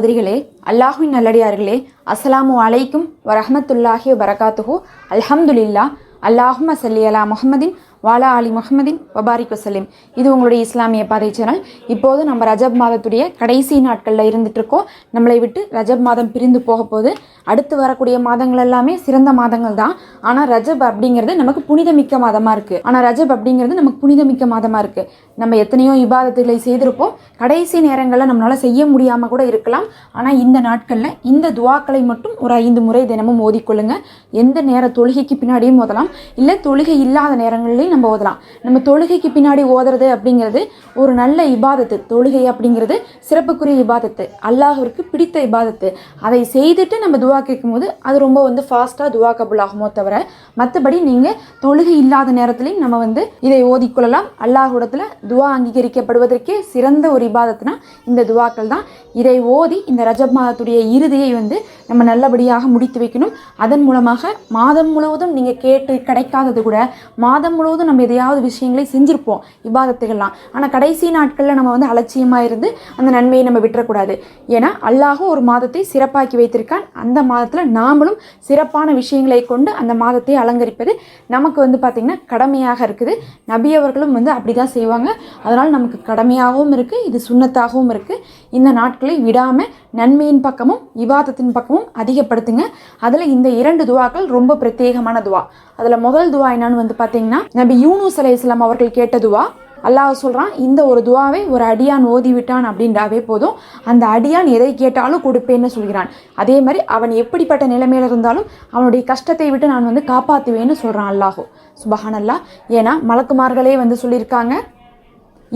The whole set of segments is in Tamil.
சகோதரிகளே அல்லாஹின் நல்லடியார்களே அஸ்லாமு அலைக்கும் வரஹமத்துல்லாஹி வரகாத்துஹூ அல்ஹம்துலில்லா அல்லாஹும் சல்லி அலா முஹம்மதின் வாலா அலி முகமதின் வபாரிக் வசலிம் இது உங்களுடைய இஸ்லாமிய பாதை சேனல் இப்போது நம்ம ரஜப் மாதத்துடைய கடைசி நாட்களில் இருந்துட்டு இருக்கோம் நம்மளை விட்டு ரஜப் மாதம் பிரிந்து போக போகுது. அடுத்து வரக்கூடிய மாதங்கள் எல்லாமே சிறந்த மாதங்கள் தான். ஆனால் ரஜப் அப்படிங்கிறது நமக்கு புனிதமிக்க மாதமாக இருக்குது ஆனால் ரஜப் அப்படிங்கிறது நமக்கு புனிதமிக்க மாதமாக இருக்குது நம்ம எத்தனையோ இபாதத்துகளை செய்திருப்போம். கடைசி நேரங்களில் நம்மளால் செய்ய முடியாமல் கூட இருக்கலாம். ஆனால் இந்த நாட்களில் இந்த துவாக்களை மட்டும் ஒரு ஐந்து முறை தினமும் ஓதிக்கொள்ளுங்க. எந்த நேர தொழுகைக்கு பின்னாடியும் ஓதலாம். இல்லை தொழுகை இல்லாத நேரங்களில் நம்ம ஓதலாம். நம்ம தொழுகைக்கு பின்னாடி ஓதுறது அப்படிங்கிறது ஒரு நல்ல இபாதத்து. தொழுகை அப்படிங்கிறது சிறப்புக்குரிய இபாதத்து. அல்லாஹ்விற்கு பிடித்த இபாதத்து. அதை செய்துட்டு நம்ம துவா கேட்கும்போது அது ரொம்ப வந்து ஃபாஸ்ட்டாக துவா கபுல் ஆகுமோ தவிர மற்றபடி நீங்கள் தொழுகை இல்லாத நேரத்துலையும் நம்ம வந்து இதை ஓதிக்கொள்ளலாம் அல்லாஹுடத்தில் துவா அங்கீகரிக்கப்படுவதற்கே சிறந்த ஒரு இபாதத்துனா இந்த துவாக்கள் தான். இதை ஓதி இந்த ரஜப் மாதத்துடைய இறுதியை வந்து நம்ம நல்லபடியாக முடித்து வைக்கணும். அதன் மூலமாக மாதம் முழுவதும் நீங்கள் கேட்டு கிடைக்காதது கூட மாதம் முழுவதும் நம்ம எதையாவது விஷயங்களை செஞ்சுருப்போம். இபாதத்துகள்லாம் ஆனால் கடைசி நாட்களில் நம்ம வந்து அலட்சியமாக இருந்து அந்த நன்மையை நம்ம விட்டுறக்கூடாது. ஏன்னா அல்லாஹும் ஒரு மாதத்தை சிறப்பாக்கி வைத்திருக்கான். அந்த மாதத்தில் நாமளும் சிறப்பான விஷயங்களை கொண்டு அந்த மாதத்தை அலங்கரிப்பது நமக்கு வந்து பார்த்திங்கன்னா கடமையாக இருக்குது. நபி அவர்களும் வந்து அப்படி தான் செய்வாங்க. அதனால் நமக்கு கடமையாகவும் இருக்குது இது சுண்ணத்தாகவும் இருக்குது இந்த நாட்களை விடாமல் நன்மையின் பக்கமும் விவாதத்தின் பக்கமும் அதிகப்படுத்துங்க. அதில் இந்த இரண்டு துவாக்கள் ரொம்ப பிரத்யேகமான துவா. அதில் முதல் துவா என்னன்னு வந்து பார்த்தீங்கன்னா நபி யூனூஸ் அலை இஸ்லாம் அவர்கள் கேட்ட துவா. அல்லாஹ் சொல்கிறான் இந்த ஒரு துவாவை ஒரு அடியான் ஓதி விட்டான் அப்படின்றாவே போதும். அந்த அடியான் எதை கேட்டாலும் கொடுப்பேன்னு சொல்கிறான். அதே மாதிரி அவன் எப்படிப்பட்ட நிலைமையில இருந்தாலும் அவனுடைய கஷ்டத்தை விட்டு நான் வந்து காப்பாற்றுவேன்னு சொல்கிறான் அல்லாஹோ. சுபஹான் அல்லாஹ் ஏன்னா மலக்குமார்களே வந்து சொல்லியிருக்காங்க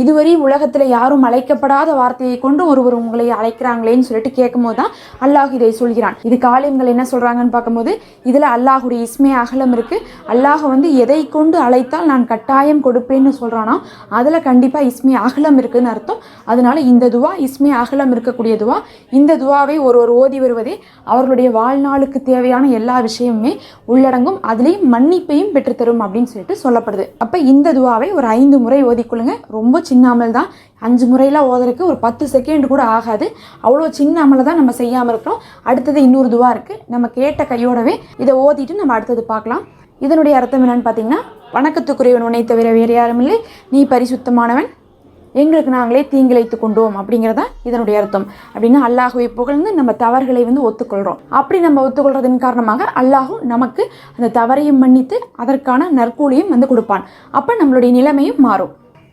இதுவரை உலகத்தில் யாரும் அழைக்கப்படாத வார்த்தையை கொண்டு ஒருவர் உங்களை அழைக்கிறாங்களேன்னு சொல்லிட்டு கேட்கும்போது தான் அல்லாஹ் இதை சொல்கிறான். இது காலிம்கள் என்ன சொல்கிறாங்கன்னு பார்க்கும்போது இதில் அல்லாஹுடைய இஸ்மே அகலம் இருக்குது அல்லாஹ் வந்து எதை கொண்டு அழைத்தால் நான் கட்டாயம் கொடுப்பேன்னு சொல்கிறானா அதில் கண்டிப்பாக இஸ்மே அகலம் இருக்குதுன்னு அர்த்தம். அதனால இந்த துவா இஸ்மே அகலம் இருக்கக்கூடிய துவா இந்த துவாவை ஒருவர் ஓதி வருவதே அவர்களுடைய வாழ்நாளுக்கு தேவையான எல்லா விஷயமுமே உள்ளடங்கும் அதுலேயும் மன்னிப்பையும் பெற்றுத்தரும் அப்படின்னு சொல்லிட்டு சொல்லப்படுது. அப்போ இந்த துவாவை ஒரு ஐந்து முறை ஓதிக்கொள்ளுங்க. ரொம்ப சின்ன அமல் தான் அஞ்சு முறையெல்லாம் ஓதுறதுக்கு ஒரு பத்து செகண்ட் கூட ஆகாது. அவ்வளோ சின்ன அமலை தான் நம்ம செய்யாமல் இருக்கிறோம். அடுத்தது இன்னொரு துவா இருக்குது நம்ம கேட்ட கையோடவே இதை ஓதிட்டு நம்ம அடுத்தது பார்க்கலாம். இதனுடைய அர்த்தம் என்னன்னு பார்த்தீங்கன்னா வணக்கத்துக்குரியவன் உன்னை தவிர வேறு யாரும் இல்லை. நீ பரிசுத்தமானவன். எங்களுக்கு நாங்களே தீங்கிழைத்து கொண்டோம். அப்படிங்கிறதா இதனுடைய அர்த்தம். அப்படின்னா அல்லாஹுவை புகழ்ந்து நம்ம தவறுகளை வந்து ஒத்துக்கொள்கிறோம் அப்படி நம்ம ஒத்துக்கொள்றதன் காரணமாக அல்லாஹும் நமக்கு அந்த தவறையும் மன்னித்து அதற்கான நற்கூலியும் வந்து கொடுப்பான். அப்போ நம்மளுடைய நிலைமையும் மாறும்.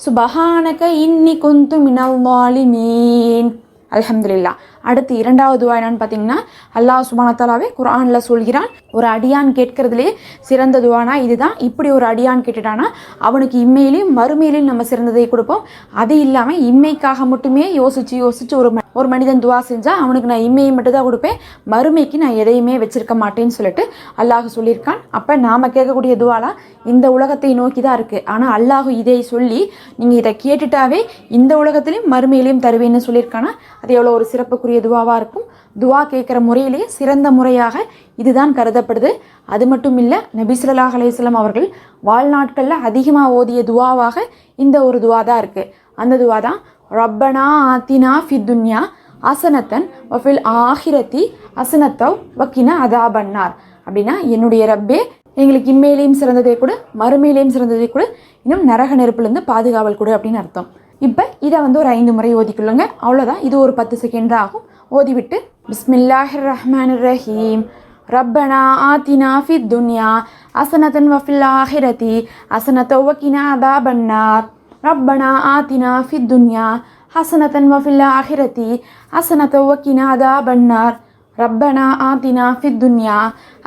சுபஹானக இன்னி குந்து மினல் வாலிமீன் அலமதுல்லா அடுத்து இரண்டாவது துவா என்னன்னு பார்த்தீங்கன்னா அல்லாஹ் சுபானத்தாலாவே குரானில் சொல்கிறான். ஒரு அடியான் கேட்கறதுலே சிறந்த துவானா இதுதான். இப்படி ஒரு அடியான் கேட்டுட்டானா அவனுக்கு இம்மையிலையும் மறுமையிலையும் நம்ம சிறந்ததை கொடுப்போம். அது இல்லாமல் இம்மைக்காக மட்டுமே யோசிச்சு யோசிச்சு ஒரு ஒரு மனிதன் துவா செஞ்சால் அவனுக்கு நான் இம்மையை மட்டும் தான் கொடுப்பேன். மறுமைக்கு நான் எதையுமே வச்சிருக்க மாட்டேன்னு சொல்லிட்டு அல்லாஹ் சொல்லியிருக்கான். அப்போ நாம் கேட்கக்கூடிய துவாலாம் இந்த உலகத்தை நோக்கி தான் இருக்குது ஆனால் அல்லாஹ் இதை சொல்லி நீங்கள் இதை கேட்டுட்டாவே இந்த உலகத்திலையும் மறுமையிலையும் தருவேன்னு சொல்லியிருக்கானா? அது எவ்வளோ ஒரு சிறப்புக்குரிய துவாவாக இருக்கும். துவா கேட்குற முறையிலேயே சிறந்த முறையாக இதுதான் கருதப்படுது. அது மட்டும் இல்லை நபி அலையம் அவர்கள் வாழ்நாட்களில் அதிகமாக ஓதிய துவாவாக இந்த ஒரு துவா தான் இருக்குது அந்த துவா தான் ரப்பனா ஆத்தினா ஃபித்துன்யா அசனத்தன் வஃபில் ஆஹிரத்தி அசனத்தவ் வக்கின அதாபன்னார். அப்படின்னா என்னுடைய ரப்பே எங்களுக்கு இம்மையிலையும் சிறந்ததை கூட மறுமையிலையும் சிறந்ததே கூட இன்னும் நரக நெருப்புலேருந்து பாதுகாவல் கூட அப்படின்னு அர்த்தம். இப்போ இதை வந்து ஒரு ஐந்து முறை ஓதிக்கொள்ளுங்க. அவ்வளோதான் இது ஒரு பத்து செகண்ட் ஆகும். ஓதிவிட்டு பிஸ்மில்லாஹிர் ரஹ்மான் ரஹீம் ரப்பனா ஆத்தினா ஃபி துன்யா. அசனத்தன் வஃபில் ஆஹிரதி. அசனத்த அதா பன்னார் ரப்பனா ஆத்தினா ஃபி துன்யா. ஹசனத்தன் வஃபில் ஆஹிரதி. அசனத்த அதா பன்னார் ரப்பனா ஆத்தினா ஃபி துன்யா.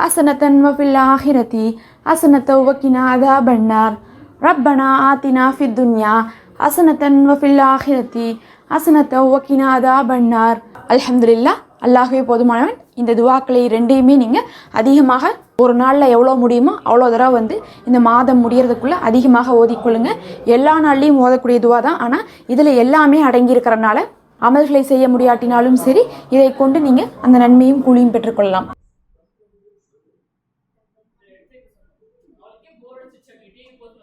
ஹசனத்தன் வஃபில் ஆஹிரதி. அசனத்த அதா பன்னார் ரப்பனா ஆத்தினா ஃபி துன்யா. ஹசனத்தன் வஃபில் ஆஹிரத்தி ஹசனத்தை ஒக்கினாதா பன்னார் அல்ஹம்துல்லா அல்லாஹே போதுமானவன். இந்த துவாக்களை ரெண்டையுமே நீங்கள் அதிகமாக ஒரு நாளில் எவ்வளோ முடியுமோ அவ்வளோ தடவை வந்து இந்த மாதம் முடியறதுக்குள்ளே அதிகமாக ஓதிக்கொள்ளுங்க எல்லா நாள்லேயும் ஓதக்கூடிய துவா தான். ஆனால் இதில் எல்லாமே அடங்கியிருக்கிறனால அமல்களை செய்ய முடியாட்டினாலும் சரி இதை கொண்டு நீங்கள் அந்த நன்மையும் கூலியும் பெற்றுக்கொள்ளலாம்